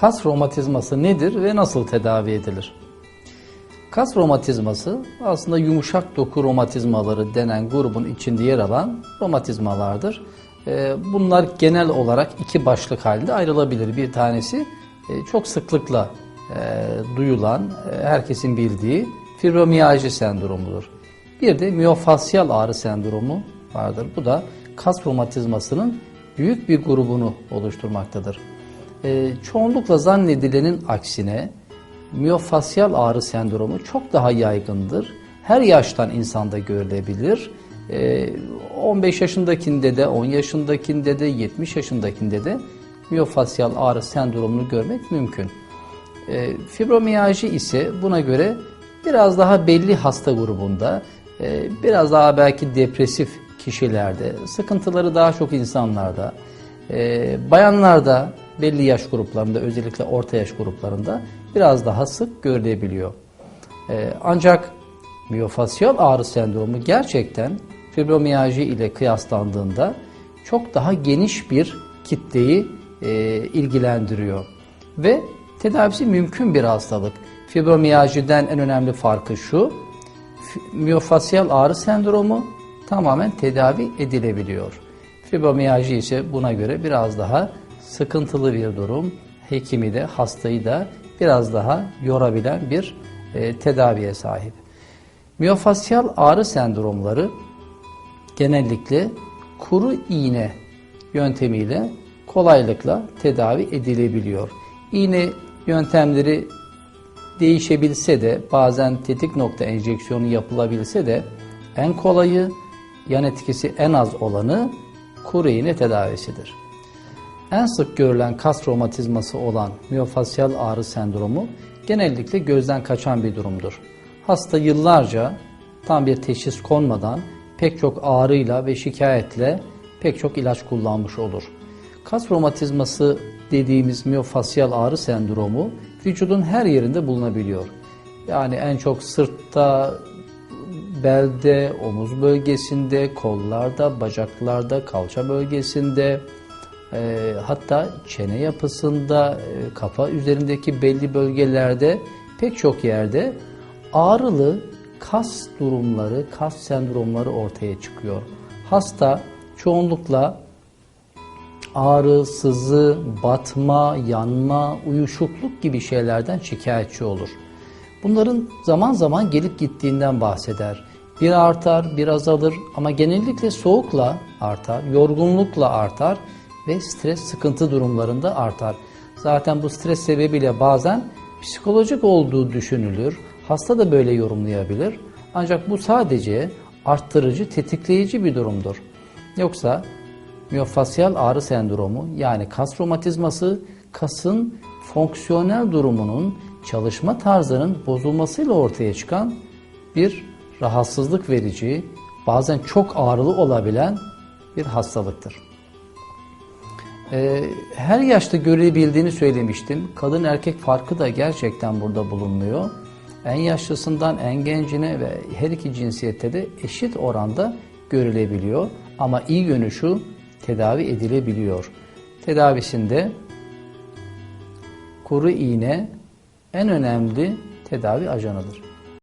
Kas romatizması nedir ve nasıl tedavi edilir? Kas romatizması aslında yumuşak doku romatizmaları denen grubun içinde yer alan romatizmalardır. Ee, Bunlar genel olarak iki başlık halinde ayrılabilir. Bir tanesi e, çok sıklıkla e, duyulan, e, herkesin bildiği fibromiyalji sendromudur. Bir de miyofasyal ağrı sendromu vardır. Bu da kas romatizmasının büyük bir grubunu oluşturmaktadır. Ee, çoğunlukla zannedilenin aksine miyofasyal ağrı sendromu çok daha yaygındır. Her yaştan insanda görülebilir. Ee, 15 yaşındakinde de, 10 yaşındakinde de, 70 yaşındakinde de miyofasyal ağrı sendromunu görmek mümkün. E, fibromiyalji ise buna göre biraz daha belli hasta grubunda, e, biraz daha belki depresif kişilerde, sıkıntıları daha çok insanlarda, e, bayanlarda, belli yaş gruplarında, özellikle orta yaş gruplarında biraz daha sık görülebiliyor. E, ancak miyofasyal ağrı sendromu gerçekten fibromiyalji ile kıyaslandığında çok daha geniş bir kitleyi e, ilgilendiriyor. Ve tedavisi mümkün bir hastalık. Fibromiyajiden en önemli farkı şu, miyofasyal ağrı sendromu tamamen tedavi edilebiliyor. Fibromiyalji ise buna göre biraz daha sıkıntılı bir durum. Hekimi de hastayı da biraz daha yorabilen bir e, tedaviye sahip. Miyofasyal ağrı sendromları genellikle kuru iğne yöntemiyle kolaylıkla tedavi edilebiliyor. İğne yöntemleri değişebilse de bazen tetik nokta enjeksiyonu yapılabilse de en kolayı yan etkisi en az olanı kuru iğne tedavisidir. En sık görülen kas romatizması olan miyofasyal ağrı sendromu genellikle gözden kaçan bir durumdur. Hasta yıllarca tam bir teşhis konmadan pek çok ağrıyla ve şikayetle pek çok ilaç kullanmış olur. Kas romatizması dediğimiz miyofasyal ağrı sendromu vücudun her yerinde bulunabiliyor. Yani en çok sırtta, belde, omuz bölgesinde, kollarda, bacaklarda, kalça bölgesinde, e, hatta çene yapısında, e, kafa üzerindeki belli bölgelerde pek çok yerde ağrılı kas durumları, kas sendromları ortaya çıkıyor. Hasta çoğunlukla ağrı, sızı, batma, yanma, uyuşukluk gibi şeylerden şikayetçi olur. Bunların zaman zaman gelip gittiğinden bahseder. Bir artar, bir azalır ama genellikle soğukla artar, yorgunlukla artar ve stres sıkıntı durumlarında artar. Zaten bu stres sebebiyle bazen psikolojik olduğu düşünülür. Hasta da böyle yorumlayabilir. Ancak bu sadece arttırıcı, tetikleyici bir durumdur. Yoksa miyofasyal ağrı sendromu yani kas romatizması kasın fonksiyonel durumunun çalışma tarzının bozulmasıyla ortaya çıkan bir rahatsızlık verici, bazen çok ağrılı olabilen bir hastalıktır. Ee, her yaşta görebildiğini söylemiştim. Kadın erkek farkı da gerçekten burada bulunuyor. En yaşlısından en gencine ve her iki cinsiyette de eşit oranda görülebiliyor. Ama iyi yönü şu, tedavi edilebiliyor. Tedavisinde kuru iğne en önemli tedavi ajanıdır.